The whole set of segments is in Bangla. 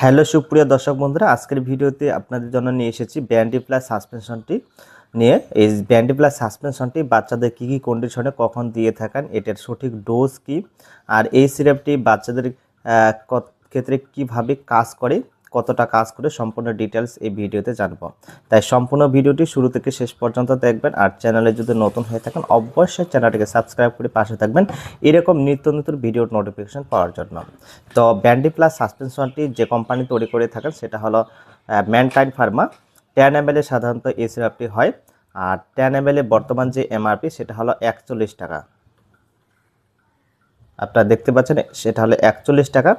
হ্যালো সুপ্রিয় দর্শক বন্ধুরা, আজকের ভিডিওতে আপনাদের জন্য নিয়ে এসেছি ব্যান্ডি প্লাস সাসপেনশনটি নিয়ে। এই ব্যান্ডি প্লাস সাসপেনশনটি বাচ্চাদের কী কী কন্ডিশনে কখন দিয়ে থাকেন, এটার সঠিক ডোজ কি, আর এই সিরাপটি বাচ্চাদের ক্ষেত্রে কীভাবে কাজ করে কতটা কাজ করে সম্পূর্ণ ডিটেলস এই ভিডিওতে জানব। তাই সম্পূর্ণ ভিডিওটি শুরু থেকে শেষ পর্যন্ত দেখবেন আর চ্যানেলে যদি নতুন হয়ে থাকেন, অবশ্যই চ্যানেলটিকে সাবস্ক্রাইব করে পাশে থাকবেন। এরকম নিত্য নতুন ভিডিওর নোটিফিকেশন পাওয়ার জন্য। তো ব্যান্ডি প্লাস সাসপেনশনটি যে কোম্পানি তৈরি করে থাকেন, সেটা হলো ম্যানকাইন্ড ফার্মা টেন এম সাধারণত এই হয়। আর টেন এম বর্তমান যে এমআরপি সেটা হলো একচল্লিশ টাকা। আপনারা দেখতে পাচ্ছেন, সেটা হলো একচল্লিশ টাকা।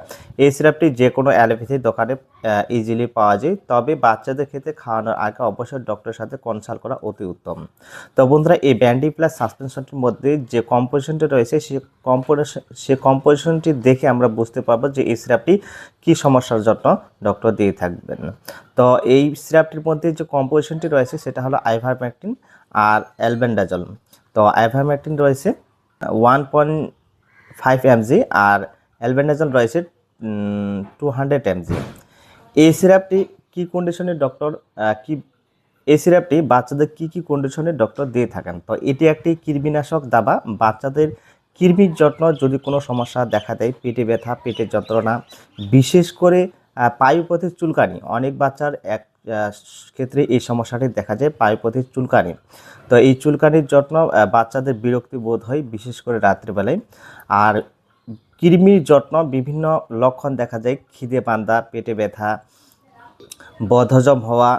এই সিরাপটি যে কোনো অ্যালোপ্যাথির দোকানে ইজিলি পাওয়া যায়। তবে বাচ্চাদের ক্ষেত্রে খাওয়ানোর আগে অবশ্যই ডক্টরের সাথে কনসাল্ট করা অতি উত্তম। তো বন্ধুরা, এই ব্যান্ডি প্লাস সাসপেনশনটির মধ্যে যে কম্পোজিশনটি রয়েছে, সে কম্পোজিশন সে কম্পোজিশনটি দেখে আমরা বুঝতে পারব যে এই সিরাপটি কী সমস্যার জন্য ডক্টর দিয়ে থাকবেন। তো এই সিরাপটির মধ্যে যে কম্পোজিশনটি রয়েছে, সেটা হলো আইভারম্যাকটিন আর অ্যালবেন্ডাজল তো আইভারম্যাকটিন রয়েছে ওয়ান পয়েন্ট ফাইভ এমজি আর অ্যালবেন্ডাজল রয়েছে টু হান্ড্রেড এমজি এই সিরাপটি কী কন্ডিশনে ডক্টর কি এই সিরাপটি বাচ্চাদের কি কি কন্ডিশনে ডক্টর দিয়ে থাকেন? তো এটি একটি কৃমিনাশক দাবা। বাচ্চাদের কৃমির যত্ন যদি কোনো সমস্যা দেখা দেয় পেটে ব্যথা পেটের যন্ত্রণা বিশেষ করে আহ, পায়ুপথের চুলকানি অনেক বাচ্চার এক ক্ষেত্রে এই সমস্যাটি দেখা যায় পায়ুপথের চুলকানি। তো এই চুলকানির যত্ন বাচ্চাদের বিরক্তি বোধ হয় বিশেষ করে রাত্রিবেলায়। আর কৃমির যত্ন, বিভিন্ন লক্ষণ দেখা যায়, খিদে পান্দা পেটে ব্যথা, বদহজম হওয়া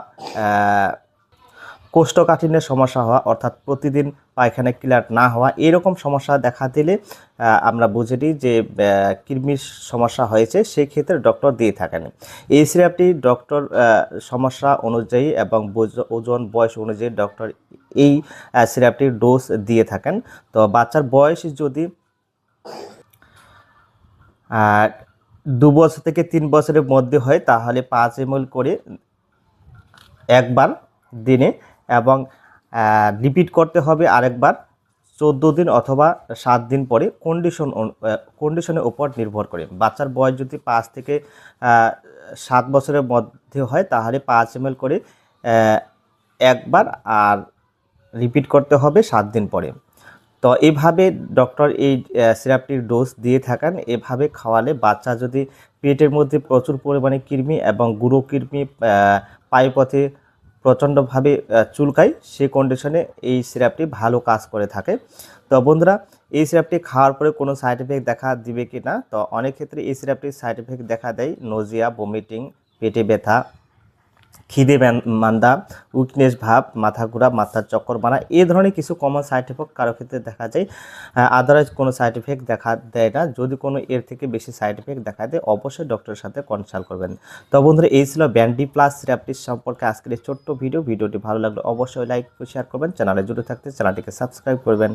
কোষ্ঠকাঠিন্যের সমস্যা হওয়া, অর্থাৎ প্রতিদিন পায়খানা ক্লিয়ার না হওয়া, এরকম সমস্যা দেখা দিলে আমরা বুঝে নিই যে কৃমির সমস্যা হয়েছে, সেই ক্ষেত্রে ডক্টর দিয়ে থাকেন। এই সিরাপটি ডক্টর সমস্যা অনুযায়ী এবং ওজন, বয়স অনুযায়ী ডক্টর এই সিরাপটির ডোজ দিয়ে থাকেন। তো বাচ্চার বয়স যদি দু বছর থেকে তিন বছরের মধ্যে হয়, তাহলে পাঁচ এমএল করে একবার দিনে এবং রিপিট করতে হবে আরেকবার চোদ্দ দিন অথবা সাত দিন পরে কন্ডিশন কন্ডিশনের উপর নির্ভর করে। বাচ্চার বয়স যদি পাঁচ থেকে সাত বছরের মধ্যে হয় তাহলে পাঁচ এমএল করে একবার আর রিপিট করতে হবে সাত দিন পরে। তো এভাবে ডক্টর এই সিরাপটির ডোজ দিয়ে থাকেন। এভাবে খাওয়ালে বাচ্চা যদি পেটের মধ্যে প্রচুর পরিমাণে কৃমি এবং গুঁড়ো কৃমি পায়ুপথে প্রচণ্ডভাবে চুলকায় সেই কন্ডিশনে এই সিরাপটি ভালো কাজ করে থাকে। তো বন্ধুরা, এই সিরাপটি খাওয়ার পরে কোনো সাইড এফেক্ট দেখা দিবে কি না তো অনেক ক্ষেত্রে এই সিরাপটির সাইড এফেক্ট দেখা দেয়। নোজিয়া বমিটিং পেটে ব্যথা খিদে মান্দা, উইকনেস ভাব, মাথা ঘোরা মাথার চক্কর বানা এই ধরনের কিছু কমন সাইড এফেক্ট কারও ক্ষেত্রে দেখা যায়। আদারওয়াইজ কোনো সাইড এফেক্ট দেখা দেয় না। যদি কোনো এর থেকে বেশি সাইড এফেক্ট দেখা দেয়, অবশ্যই ডক্টরের সাথে কনসাল্ট করবেন। তো বন্ধুরা, এই ছিল ব্যান্ডি প্লাস সিরাপটির সম্পর্কে আজকের এই ছোট্ট ভিডিও ভিডিওটি ভালো লাগলে অবশ্যই লাইক শেয়ার করবেন। চ্যানেলে জুড়ে থাকতে চ্যানেলটিকে সাবস্ক্রাইব করবেন।